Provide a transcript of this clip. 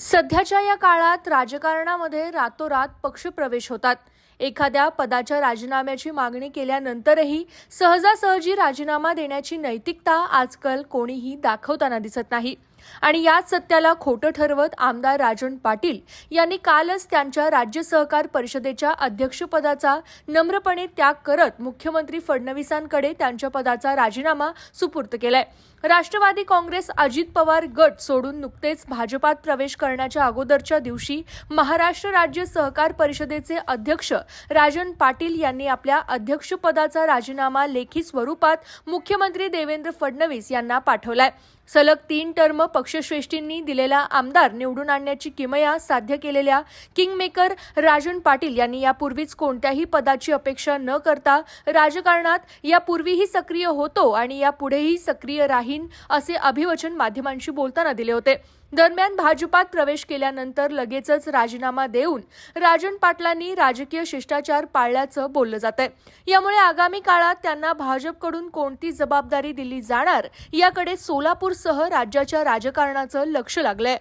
सध्याच्या या काळात राजकारणामध्ये रातोरात पक्षप्रवेश होतात. एखाद्या पदाच्या राजीनाम्याची मागणी केल्यानंतरही सहजासहजी राजीनामा देण्याची नैतिकता आजकाल कोणीही दाखवताना दिसत नाही. आणि याच सत्याला खोटं ठरवत आमदार राजन पाटील यांनी कालच त्यांच्या राज्य सहकार परिषदेच्या अध्यक्षपदाचा नम्रपणे त्याग करत मुख्यमंत्री फडणवीसांकडे त्यांच्या पदाचा राजीनामा सुपूर्द केलाय. राष्ट्रवादी काँग्रेस अजित पवार गट सोडून नुकतेच भाजपात प्रवेश करण्याच्या अगोदरच्या दिवशी महाराष्ट्र राज्य सहकार परिषदेचे अध्यक्ष राजन पाटील यांनी आपल्या अध्यक्षपदाचा राजीनामा लेखी स्वरूपात मुख्यमंत्री देवेंद्र फडणवीस यांना पाठवलाय. सलग तीन टर्म पक्षश्रेष्ठींनी दिलेला आमदार निवडून आणण्याची किमया साध्य केलेल्या किंगमेकर राजन पाटील यांनी यापूर्वीच कोणत्याही पदाची अपेक्षा न करता राजकारणात यापूर्वीही सक्रिय होतो आणि यापुढेही सक्रिय राहीन असे अभिवचन माध्यमांशी बोलताना दिले होते. दरम्यान भाजपात प्रवेश केल्यानंतर लगेचच राजीनामा देऊन राजन पाटलांनी राजकीय शिष्टाचार पाळल्याचं बोललं जात आहे यामुळे आगामी काळात त्यांना भाजपकडून कोणती जबाबदारी दिली जाणार याकडे सोलापूर सोलापूरसह राज्याच्या राजकारणाचं लक्ष लागलंय.